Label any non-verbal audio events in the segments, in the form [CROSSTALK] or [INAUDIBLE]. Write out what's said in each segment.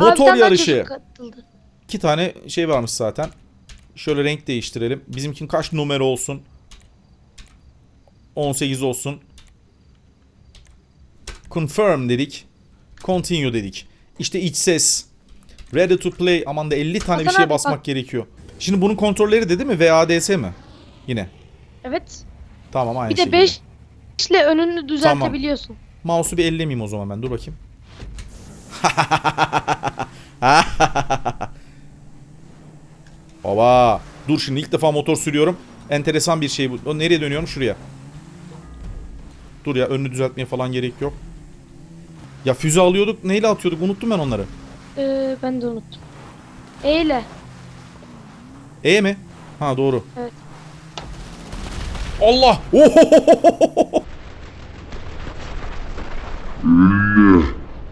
Motor yarışı. İki tane şey varmış zaten. Şöyle renk değiştirelim. Bizimkin kaç numara olsun? 18 olsun. Confirm dedik. Continue dedik. İşte iç ses. Ready to play. Aman da 50 tane bir şeye basmak bak. gerekiyor. Şimdi bunun kontrolleri de değil mi? VADS mi? Yine. Evet. Tamam aynı Bir de şekilde. 5 ile önünü düzeltebiliyorsun. Mouse'u bir ellemeyeyim o zaman ben. Dur bakayım. [LAUGHS] Baba. Dur şimdi ilk defa motor sürüyorum. Enteresan bir şey bu. O nereye dönüyorum? Şuraya. Dur ya önünü düzeltmeye falan gerek yok. Ya füze alıyorduk. Neyle atıyorduk? Unuttum ben onları. Ee, ben de unuttum. Eyle. E mi? Ha doğru. Evet. Allah! Ohohohohoho!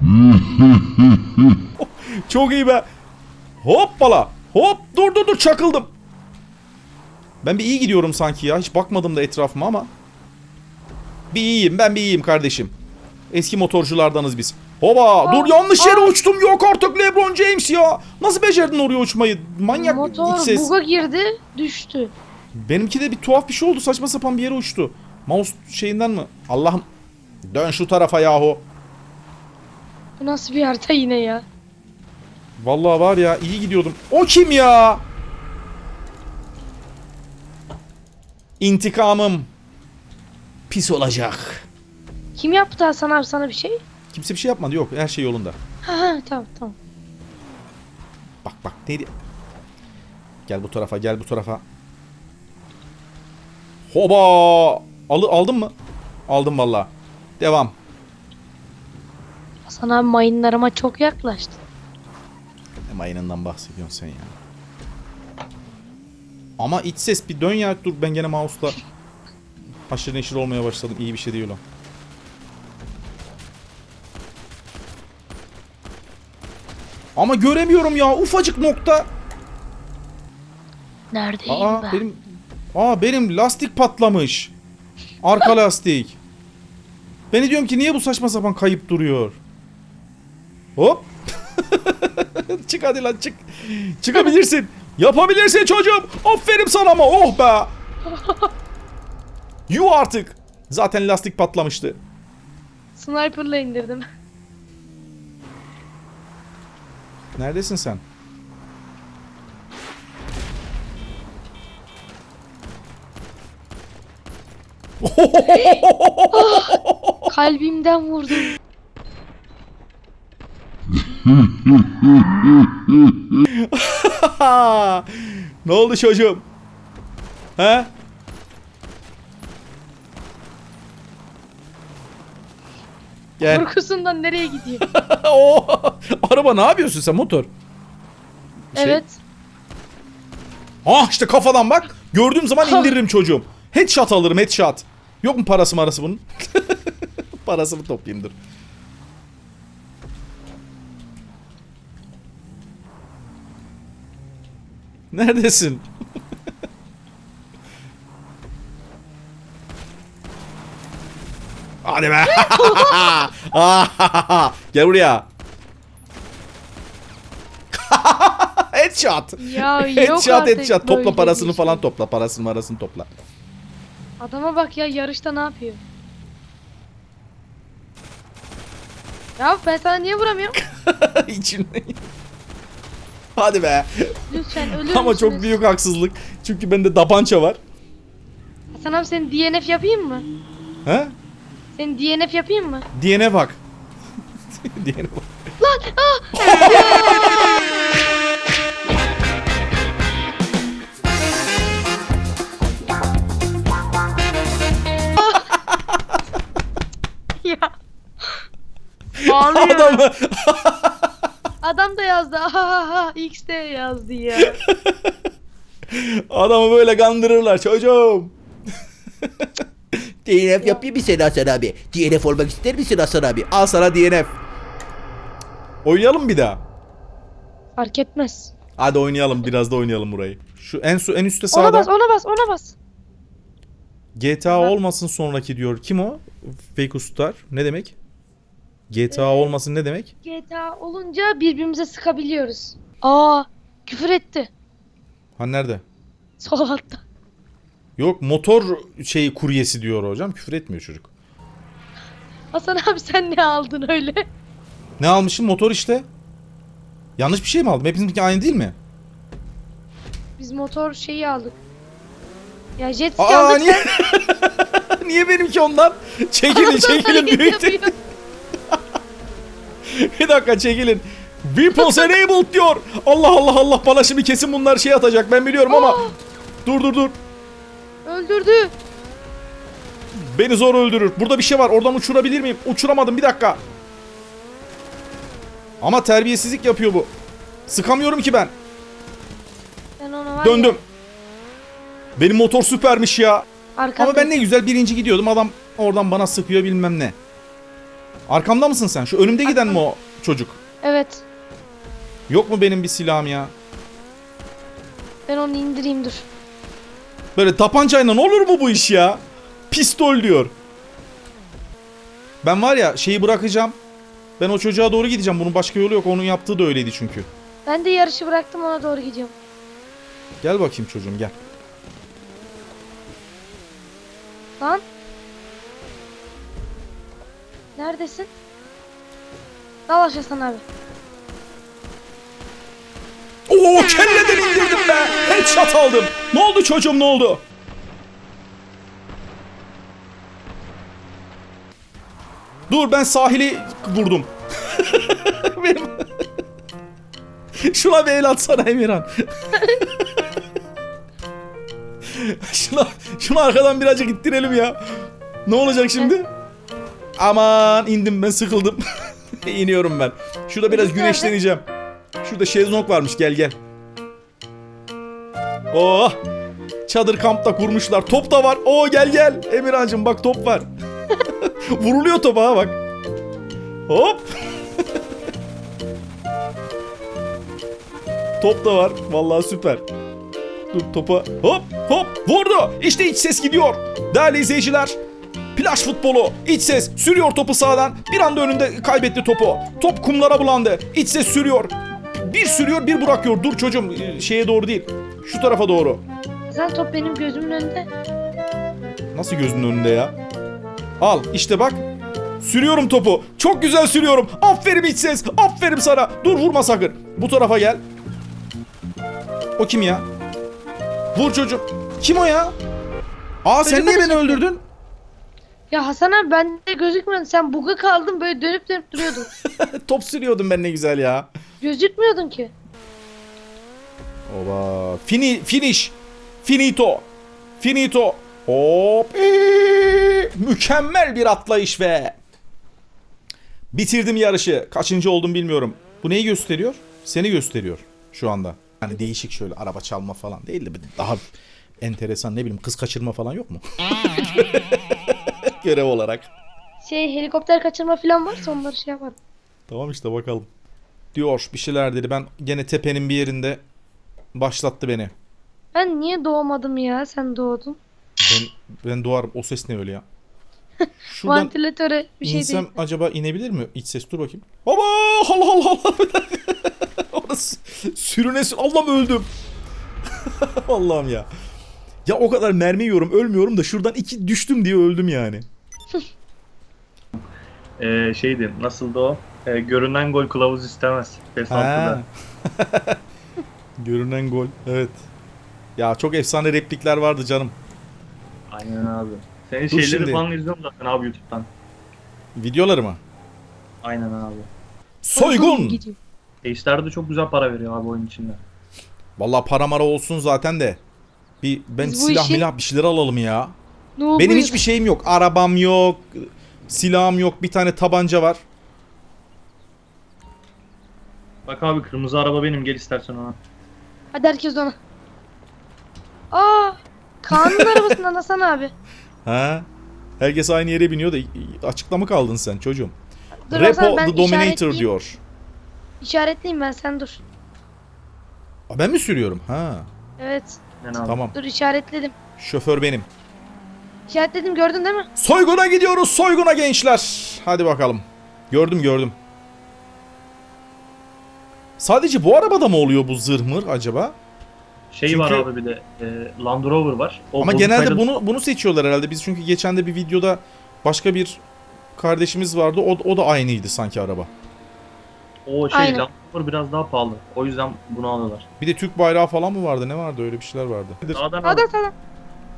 [LAUGHS] Çok iyi be. Hoppala. Hop dur dur dur çakıldım. Ben bir iyi gidiyorum sanki ya. Hiç bakmadım da etrafıma ama. Bir iyiyim ben bir iyiyim kardeşim. Eski motorculardanız biz. Hoba dur yanlış yere aa. uçtum yok artık LeBron James ya. Nasıl becerdin oraya uçmayı? Manyak Motor iç ses. buga girdi, düştü. Benimki de bir tuhaf bir şey oldu. Saçma sapan bir yere uçtu. Mouse şeyinden mi? Allah'ım. Dön şu tarafa yahu. Bu nasıl bir harita yine ya? Vallahi var ya iyi gidiyordum. O kim ya? İntikamım pis olacak. Kim yaptı Hasan abi sana bir şey? Kimse bir şey yapmadı yok. Her şey yolunda. Ha ha tamam tamam. Bak bak neydi? Gel bu tarafa gel bu tarafa. Hoba! Alı, aldın mı? Aldım vallahi. Devam. Hasan abi mayınlarıma çok yaklaştı. Ne mayınından bahsediyorsun sen ya? Ama iç ses bir dön ya dur ben gene mouse'la haşır neşir olmaya başladım. İyi bir şey değil o. Ama göremiyorum ya ufacık nokta. Neredeyim Aa ben? benim Aa benim lastik patlamış. Arka [LAUGHS] lastik. Ben diyorum ki niye bu saçma sapan kayıp duruyor? Hop. [LAUGHS] çık hadi lan çık. Çıkabilirsin. Yapabilirsin çocuğum. Aferin sana ama oh be. [LAUGHS] Yu artık. Zaten lastik patlamıştı. Sniper'la indirdim. Neredesin sen? [LAUGHS] Kalbimden vurdum. [LAUGHS] ne oldu çocuğum? He? Gel. Korkusundan nereye gidiyor? [LAUGHS] Oo, Araba ne yapıyorsun sen motor? Şey- Evet. Ah işte kafadan bak. Gördüğüm zaman [LAUGHS] indiririm çocuğum. Headshot alırım headshot. Yok mu parası marası bunun? Parasını toplayayım dur. Neredesin? Hadi be. [LAUGHS] Gel buraya. [LAUGHS] headshot. Ya yok Headshot artık headshot. Topla böyle parasını bir şey. falan topla. Parasını marasını topla. Adama bak ya yarışta ne yapıyor? Ya ben sana niye vuramıyorum? [LAUGHS] İçimde. Hadi be. Lütfen ölür Ama çok büyük haksızlık. Çünkü bende tabanca var. Hasan abi senin DNF yapayım mı? He? Senin DNF yapayım mı? Diyene bak. Diyene bak. ya. Ağlıyor. Adamı. Da yazdı. [LAUGHS] Ahaha X de yazdı ya. [LAUGHS] Adamı böyle kandırırlar çocuğum. [LAUGHS] DNF yapayım mı seni Hasan abi? DNF olmak ister misin Hasan abi? Al sana DNF. Oynayalım bir daha. Fark etmez. Hadi oynayalım biraz da oynayalım burayı. Şu en su en üstte Ona sağda bas ona bas ona bas. GTA olmasın sonraki diyor. Kim o? Fake Star. Ne demek? GTA olmasın ne demek? GTA olunca birbirimize sıkabiliyoruz. Aa küfür etti. Ha nerede? Sol altta. Yok motor şeyi kuryesi diyor hocam. Küfür etmiyor çocuk. Hasan abi sen ne aldın öyle? Ne almışım? Motor işte. Yanlış bir şey mi aldım? Hepimizinki aynı değil mi? Biz motor şeyi aldık. Ya jet ski Aa aldık niye? [LAUGHS] niye benimki ondan? Çekilin çekilin Hareket büyütün. yapıyor. [LAUGHS] bir dakika çekilin. Weapons enabled diyor. Allah Allah Allah bana şimdi kesin bunlar şey atacak ben biliyorum ama. Aa, Dur dur dur. öldürdü. Beni zor öldürür. Burada bir şey var. Oradan uçurabilir miyim? Uçuramadım. Bir dakika. Ama terbiyesizlik yapıyor bu. Sıkamıyorum ki ben. Ben ona var Döndüm. Benim motor süpermiş ya. Ya, arkada. Ama ben ne güzel birinci gidiyordum. Adam oradan bana sıkıyor bilmem ne. Arkamda mısın sen? Şu önümde giden mi o çocuk? Evet. Yok mu benim bir silahım ya? Ben onu indireyim dur. Böyle tapancayla ne olur mu bu iş ya? Pistol diyor. Ben var ya şeyi bırakacağım. Ben o çocuğa doğru gideceğim. Bunun başka yolu yok. Onun yaptığı da öyleydi çünkü. Ben de yarışı bıraktım ona doğru gidiyorum. Gel bakayım çocuğum gel. Lan. Neredesin? Dal aşağı abi. Oo kelleden indirdim be. Headshot aldım. Ne oldu çocuğum ne oldu? Dur ben sahili vurdum. [LAUGHS] Benim... Şuna bir el atsana Emirhan. [LAUGHS] şuna, şunu arkadan birazcık ittirelim ya. Ne olacak şimdi? Aman indim ben sıkıldım. [LAUGHS] İniyorum ben. Şurada biraz güneşleneceğim. Şurada şezlong varmış gel gel. Oh! Çadır kampta kurmuşlar. Top da var. Oo gel gel. Emirhancığım bak top var. [LAUGHS] Vuruluyor topa bak. Hop. [LAUGHS] top da var. Vallahi süper. Dur topa. Hop hop vurdu. İşte iç ses gidiyor. Değerli izleyiciler. Plaj futbolu. İç ses sürüyor topu sağdan. Bir anda önünde kaybetti topu. Top kumlara bulandı. İç ses sürüyor. Bir sürüyor bir bırakıyor. Dur çocuğum e, şeye doğru değil. Şu tarafa doğru. Sen top benim gözümün önünde. Nasıl gözünün önünde ya? Al işte bak. Sürüyorum topu. Çok güzel sürüyorum. Aferin iç ses. Aferin sana. Dur vurma sakın. Bu tarafa gel. O kim ya? Vur çocuğum. Kim o ya? Aa sen niye beni öldürdün? Ya Hasan abi bende gözükmüyordu. Sen buga kaldın böyle dönüp dönüp duruyordun. [LAUGHS] Top sürüyordum ben ne güzel ya. Gözükmüyordun ki. Oba. Fini, finish. Finito. Finito. Hop. Eee. Mükemmel bir atlayış ve bitirdim yarışı. Kaçıncı oldum bilmiyorum. Bu neyi gösteriyor? Seni gösteriyor şu anda. Hani değişik şöyle araba çalma falan değil de daha enteresan ne bileyim kız kaçırma falan yok mu? [LAUGHS] Görev olarak. Şey helikopter kaçırma falan varsa onları şey yaparım. Tamam işte bakalım. Diyor bir şeyler dedi. Ben gene tepenin bir yerinde başlattı beni. Ben niye doğmadım ya? Sen doğdun. Ben, ben doğarım. O ses ne öyle ya? [LAUGHS] Şuradan Vantilatöre bir şey insem değil. acaba inebilir mi? İç ses dur bakayım. Baba! Allah Allah Allah! Orası sürüne sür... Allah'ım öldüm. [LAUGHS] Allah'ım ya. Ya o kadar mermi yiyorum ölmüyorum da şuradan iki düştüm diye öldüm yani. Ee, şeydi nasıldı o? Ee, görünen gol kılavuz istemez. PES 6'da. Ha. [LAUGHS] Görünen gol. Evet. Ya çok efsane replikler vardı canım. Aynen abi. Senin Dur şeyleri şimdi. falan izliyorum zaten abi YouTube'dan. Videoları mı? Aynen abi. Soygun! Gidiyor. Eşler de çok güzel para veriyor abi oyun içinde. Vallahi para mara olsun zaten de. Bir ben Biz bu silah işi- milah bir şeyler alalım ya. Ne Benim oluyor? hiçbir şeyim yok. Arabam yok. Silahım yok. Bir tane tabanca var. Bak abi kırmızı araba benim gel istersen ona. Hadi herkes ona. Aa! Kaan'ın [LAUGHS] arabasından Hasan abi. Ha? Herkes aynı yere biniyor da açıklama kaldın sen çocuğum. Dur Repo Hasan ben the Dominator diyor. İşaretleyeyim ben sen dur. Aa, ben mi sürüyorum? Ha. Evet. Abi. Tamam. Dur işaretledim. Şoför benim. İşaretledim gördün değil mi? Soyguna gidiyoruz. Soyguna gençler. Hadi bakalım. Gördüm gördüm. Sadece bu arabada mı oluyor bu zırhmır acaba? Şey var Çünkü- abi bir de e, Land Rover var. O Ama genelde sayılı- bunu bunu seçiyorlar herhalde. Biz çünkü geçen de bir videoda başka bir kardeşimiz vardı. O, o da aynıydı sanki araba. O şey Aynen. Land Rover biraz daha pahalı. O yüzden bunu alıyorlar. Bir de Türk bayrağı falan mı vardı? Ne vardı? Öyle bir şeyler vardı. Sağdan al. Sağdan sağdan.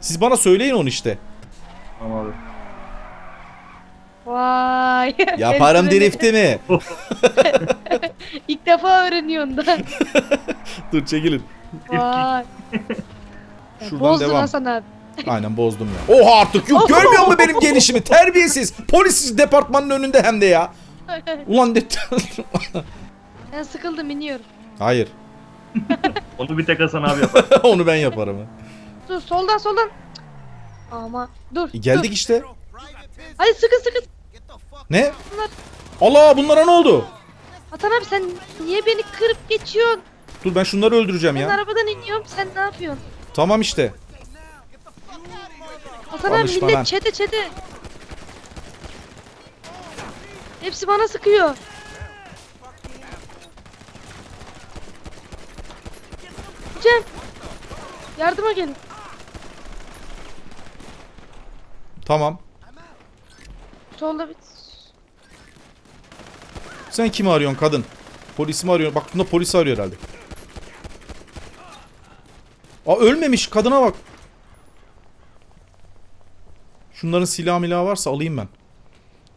Siz bana söyleyin onu işte. Tamam abi. Vay. [LAUGHS] Yaparım Ezberledim. driftimi. [LAUGHS] İlk defa öğreniyorsun da. [LAUGHS] Dur çekilin. Vay. Şuradan Bozdun devam. Hasan abi. Aynen bozdum ya. Oha artık yok görmüyor mu benim gelişimi? Terbiyesiz. Polis departmanın önünde hem de ya. Ulan de... Ben sıkıldım iniyorum. Hayır. Onu bir tek Hasan abi yapar. Onu ben yaparım. Dur soldan soldan. Ama dur. E, geldik dur. işte. Hadi sıkın sıkın. Ne? Bunlar. Allah bunlara ne oldu? Hasan abi sen niye beni kırıp geçiyorsun? Dur ben şunları öldüreceğim Ben ya. arabadan iniyorum sen ne yapıyorsun? Tamam işte. Hasan abi millet lan. çete çete. Hepsi bana sıkıyor. Cem. Yardıma gelin. Tamam. Solda bir... Sen kimi arıyorsun kadın? Polisi mi arıyorsun? Bak bunda polisi arıyor herhalde. Aa ölmemiş kadına bak. Şunların silah milah varsa alayım ben.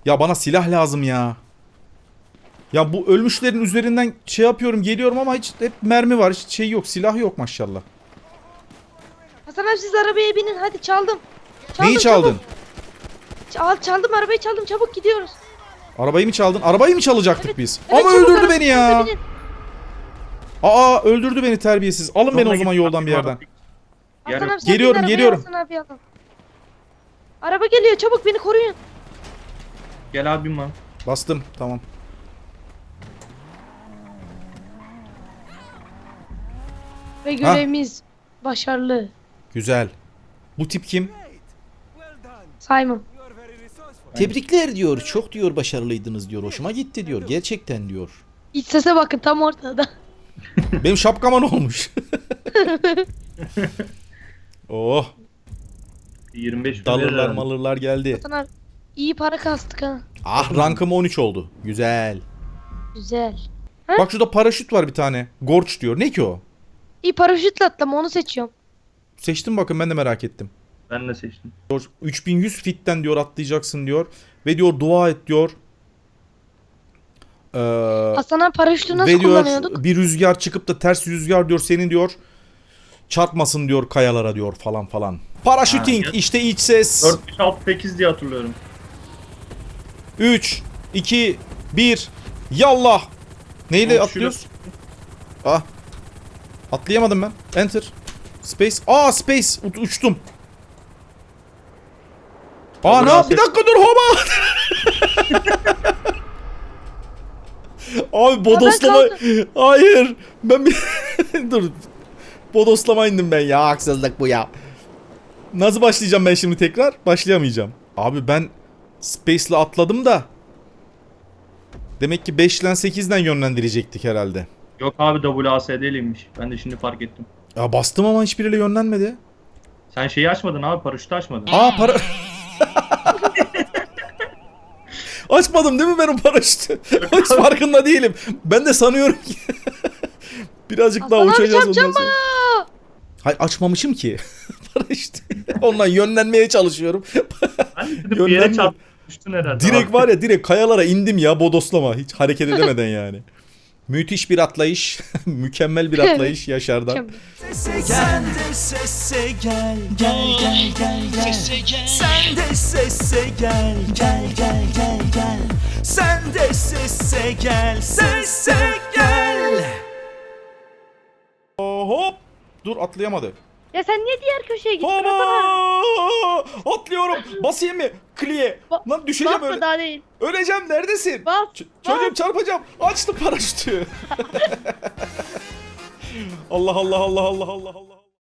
Ya bana silah lazım ya. Ya bu ölmüşlerin üzerinden şey yapıyorum geliyorum ama hiç hep mermi var. Hiç şey yok silah yok maşallah. Hasan abi siz arabaya binin hadi çaldım. çaldım Neyi çaldın? çabuk. Çal, çaldım arabayı çaldım çabuk gidiyoruz. Arabayı mı çaldın? Arabayı mı çalacaktık Evet, biz? Evet, ama çabuk öldürdü arabaya beni ya. binin. Aa öldürdü beni terbiyesiz. Alın beni o Yoluna zaman git, yoldan bir yerden. Hasan Yarın- abi sen bin Geliyorum, arabaya, geliyorum. Hasan abi alın. Araba geliyor çabuk beni koruyun. Gel abim lan. Bastım tamam. Ve görevimiz başarılı. Güzel. Bu tip kim? Simon. Tebrikler diyor. Çok diyor başarılıydınız diyor. Hoşuma gitti diyor. Gerçekten diyor. İç sese bakın tam ortada. [LAUGHS] Benim şapkama ne olmuş? [LAUGHS] oh 25 bin dalırlar malırlar geldi. Hasan abi iyi para kastık ha. Ah rankım 13 oldu. Güzel. Güzel. Bak şurada paraşüt var bir tane. Gorç diyor. Ne ki o? İyi paraşütle atlama onu seçiyorum. Seçtim bakın ben de merak ettim. Ben de seçtim. Diyor, 3100 fitten diyor atlayacaksın diyor. Ve diyor dua et diyor. Ee, Hasan abi paraşütü nasıl ve diyor kullanıyorduk? bir rüzgar çıkıp da ters rüzgar diyor senin diyor çarpmasın diyor kayalara diyor falan falan. Paraşüting Ha, işte iç ses. 468 diye hatırlıyorum. 3 2 1 Yallah. Neyle Oğlum, atlıyoruz? Ah. Atlayamadım ben. Enter. Space. Aa space. U- uçtum. Aa ne Bir dakika dur hoba. Abi bodoslama. Hayır. Ben bir [LAUGHS] dur. Bodoslama indim ben ya. Haksızlık bu ya. Nasıl başlayacağım ben şimdi tekrar? Başlayamayacağım. Abi ben Space'le atladım da. Demek ki 5 ile 8 ile yönlendirecektik herhalde. Yok abi WASD'liymiş. Ben de şimdi fark ettim. Ya bastım ama hiçbiriyle yönlenmedi. Sen şeyi açmadın abi paraşütü açmadın. Aa para... [LAUGHS] [LAUGHS] Açmadım değil mi ben o paraşütü? [LAUGHS] Hiç farkında değilim. Ben de sanıyorum ki... [LAUGHS] Birazcık daha Hasan abi uçacağız ondan çarpacağım sonra. Hayır açmamışım ki. paraşütü. Ondan yönlenmeye çalışıyorum. Ben dedim bir yere Yönlenme. çarpmıştın herhalde. Direkt abi. var ya direkt kayalara indim ya bodoslama. Hiç hareket edemeden yani. Müthiş bir atlayış. [LAUGHS] Mükemmel bir atlayış [LAUGHS] Yaşar'dan. Sen de sese gel gel gel gel gel Sen de sese gel gel gel gel gel Sen de sese gel sese gel Hop. Dur atlayamadı. Ya sen niye diğer köşeye gittin abi? Atlıyorum. Basayım mı? Kliye. Ba- Lan düşeceğim Basma öyle. daha değil. Öleceğim neredesin? Bas. Ç- çocuğum çarpacağım. Açtım paraşütü. [LAUGHS] Allah Allah Allah Allah Allah Allah.